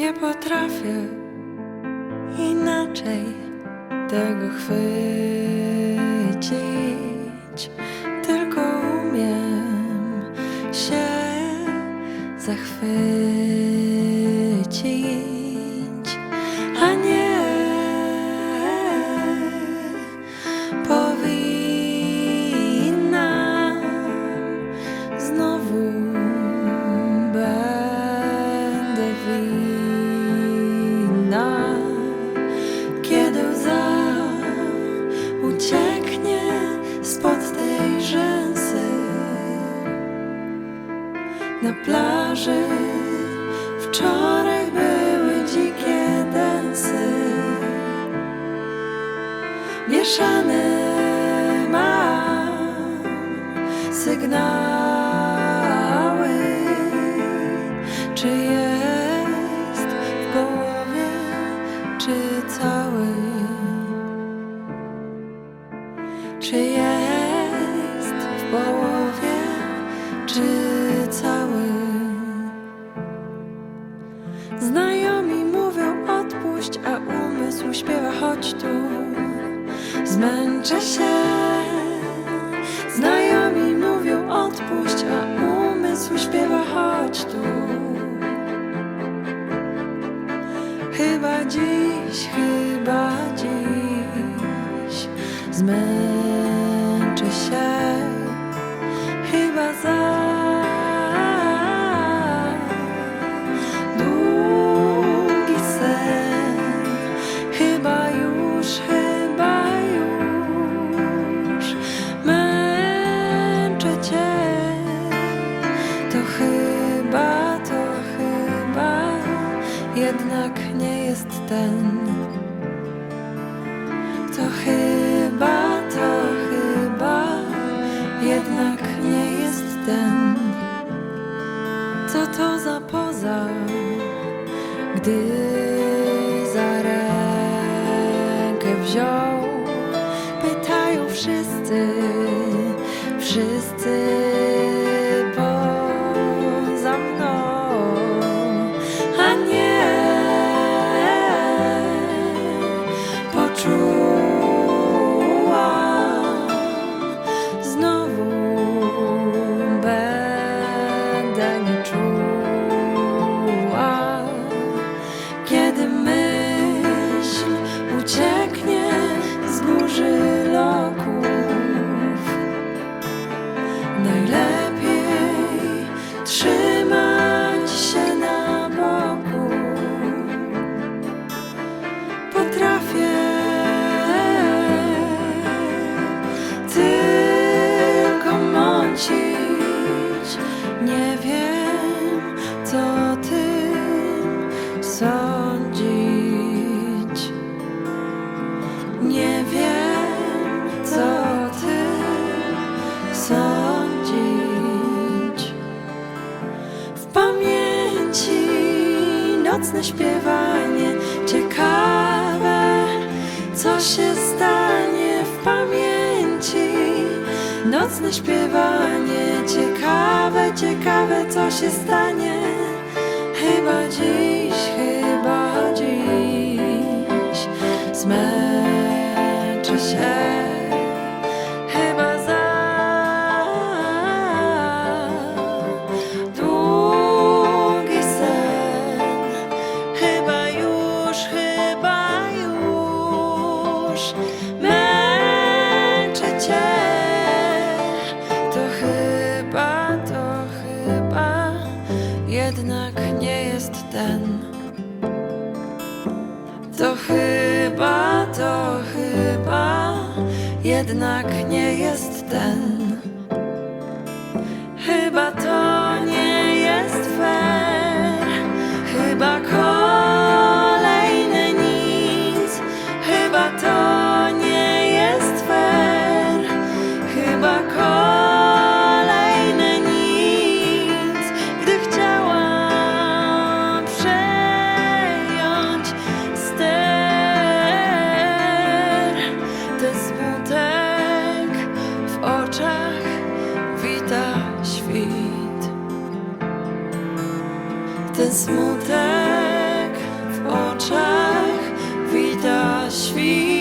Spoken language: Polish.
Nie potrafię inaczej tego chwycić, na plaży. Wczoraj były dzikie densy, mieszane mam sygnały. Się. Znajomi mówią odpuść, a umysł śpiewa chodź tu. Chyba dziś, chyba dziś zmęczę To chyba, to chyba jednak nie jest ten. To chyba, to chyba jednak nie jest ten. Co to za poza, gdy za rękę wziął? Pytają wszyscy, wszyscy co o tym sądzić. Nie wiem, co o tym sądzić. W pamięci nocne śpiewanie, ciekawe, co się Nocne śpiewanie, ciekawe, ciekawe, co się stanie. Chyba dziś, ten. To chyba, to chyba jednak nie jest Ten smutek w oczach wita świt.